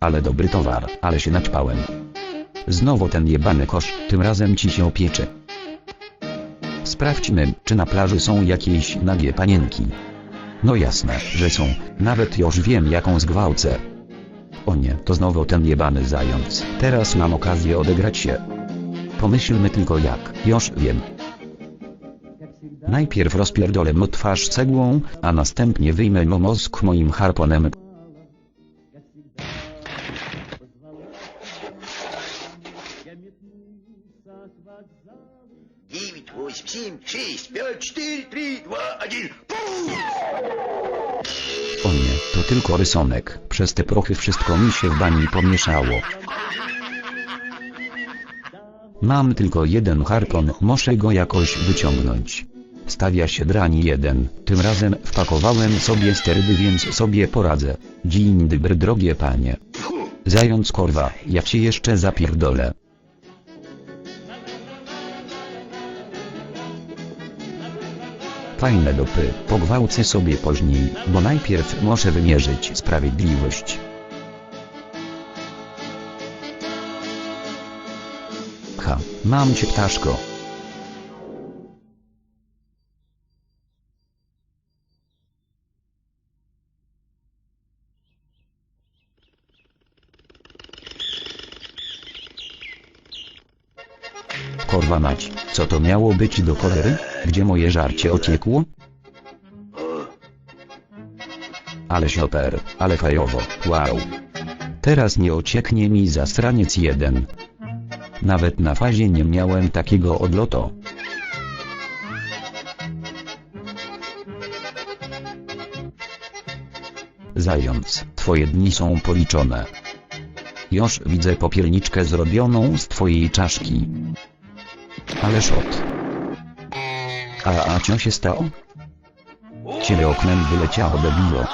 Ale dobry towar, ale się naćpałem. Znowu ten jebany kosz, tym razem ci się opieczy. Sprawdźmy, czy na plaży są jakieś nagie panienki. No jasne, że są, nawet już wiem jaką zgwałcę. O nie, to znowu ten jebany zając. Teraz mam okazję odegrać się. Pomyślmy tylko jak, już wiem. Najpierw rozpierdolę mu twarz cegłą, a następnie wyjmę mu mózg moim harponem. семь, шесть, пять, четыре, три, два, один. Пум! O nie, to tylko rysunek. Przez te prochy wszystko mi się w bani pomieszało. Mam tylko jeden harpon, muszę go jakoś wyciągnąć. Stawia się drani jeden, tym razem wpakowałem sobie sterydy więc sobie poradzę. Dzień dobry drogie panie. Zając korwa, ja cię jeszcze zapierdolę. Fajne dopy, pogwałcę sobie później, bo najpierw muszę wymierzyć sprawiedliwość. Ha, mam cię ptaszko. Korwa mać, co to miało być do cholery? Gdzie moje żarcie ociekło? Ale super, ale fajowo, wow. Teraz nie ocieknie mi zastraniec jeden. Nawet na fazie nie miałem takiego odlotu. Zając, twoje dni są policzone. Już widzę popierniczkę zrobioną z twojej czaszki. Ale szot. A a co się stało? Ciebie oknem wyleciało debilo.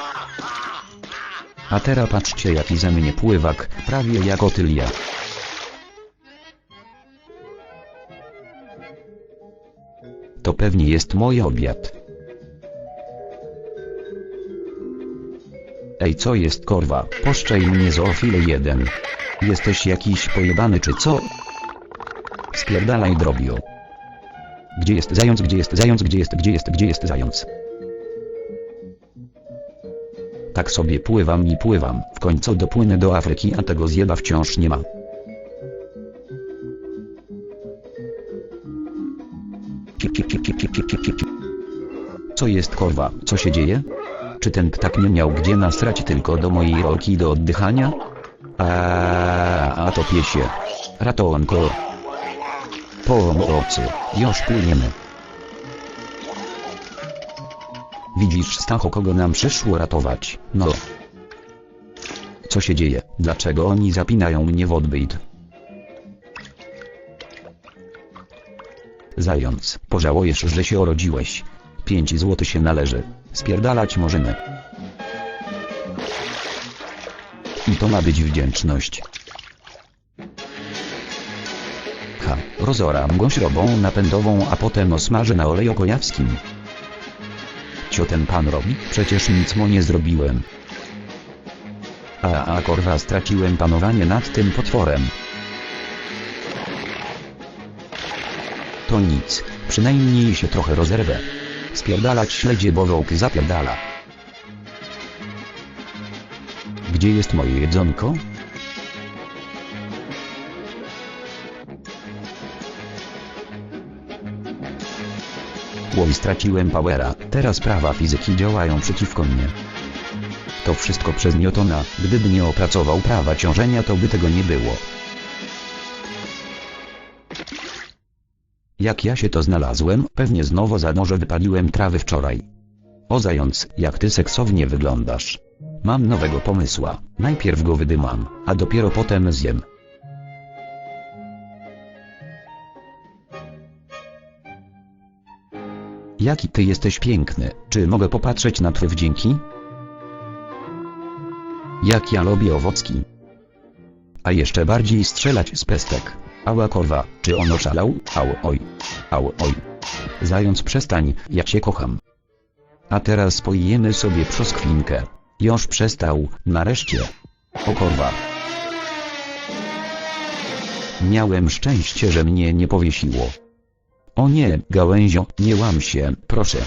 A teraz patrzcie jaki ze mnie pływak, prawie jak otylia. To pewnie jest mój obiad. Ej co jest korwa, poszczaj mnie zoofile jeden. Jesteś jakiś pojebany czy co? Spierdalaj drobio. Gdzie jest zając, gdzie jest zając, gdzie jest, gdzie jest, gdzie jest zając? Tak sobie pływam i pływam, w końcu dopłynę do Afryki, a tego zjeba wciąż nie ma. Co jest korwa, co się dzieje? Czy ten ptak nie miał gdzie nasrać tylko do mojej rolki do oddychania? A to piesie. Ratonko. Pomocy, już płyniemy. Widzisz Stacho kogo nam przyszło ratować, no. Co się dzieje, dlaczego oni zapinają mnie w odbyt? Zając, pożałujesz, że się urodziłeś. Pięć złoty się należy. Spierdalać możemy. I to ma być wdzięczność. Ha, rozoram go śrobą napędową, a potem osmażę na oleju kojawskim. Co ten pan robi? Przecież nic mu nie zrobiłem. A, a korwa straciłem panowanie nad tym potworem. To nic, przynajmniej się trochę rozerwę. Spierdalać śledzie, bo wołk zapierdala. Gdzie jest moje jedzonko? Oj, straciłem powera, teraz prawa fizyki działają przeciwko mnie. To wszystko przez Newtona, gdyby nie opracował prawa ciążenia to by tego nie było. Jak ja się to znalazłem, pewnie znowu za noże wypaliłem trawy wczoraj. O zając, jak ty seksownie wyglądasz. Mam nowego pomysła, najpierw go wydymam, a dopiero potem zjem. Jaki ty jesteś piękny, czy mogę popatrzeć na twoje wdzięki? Jak ja lubię owocki. A jeszcze bardziej strzelać z pestek. Ała korwa, czy on oszalał? Au oj. Au oj. Zając przestań, ja cię kocham. A teraz pojemy sobie brzoskwinkę. Już przestał, nareszcie. O korwa. Miałem szczęście, że mnie nie powiesiło. O nie, gałęzio, nie łam się, proszę.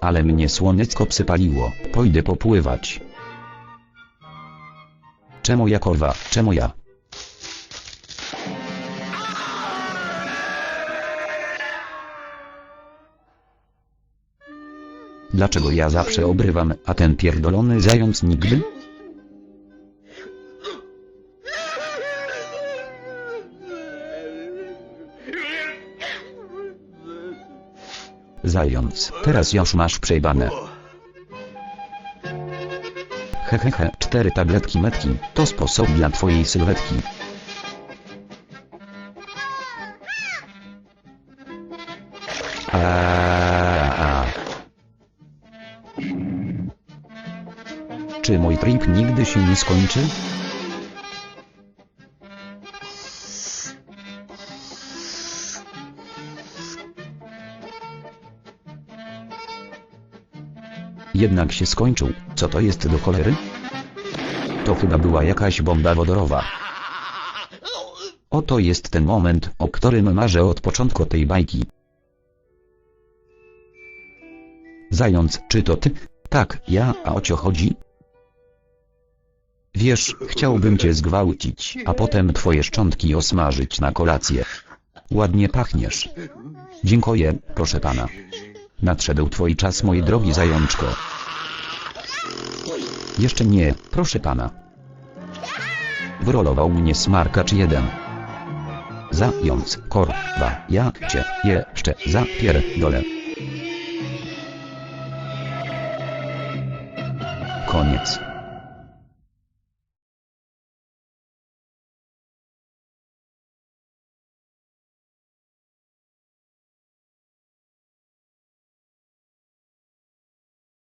Ale mnie słonecko przypaliło, pójdę popływać. Czemu ja korwa, czemu ja? Dlaczego ja zawsze obrywam, a ten pierdolony zając nigdy? Zając, teraz już masz przejbane. Hehehe, cztery tabletki metki, to sposób dla twojej sylwetki. Aaaa. Czy mój trip nigdy się nie skończy? Jednak się skończył, co to jest do cholery? To chyba była jakaś bomba wodorowa. Oto jest ten moment, o którym marzę od początku tej bajki. Zając, czy to ty? Tak, ja, a o co chodzi? Wiesz, chciałbym cię zgwałcić, a potem twoje szczątki osmażyć na kolację. Ładnie pachniesz. Dziękuję, proszę pana. Nadszedł twój czas, mój drogi zajączko. Jeszcze nie, proszę pana. Wyrolował mnie smarkacz jeden. Zając, korwa, ja cię jeszcze zapierdolę. Koniec.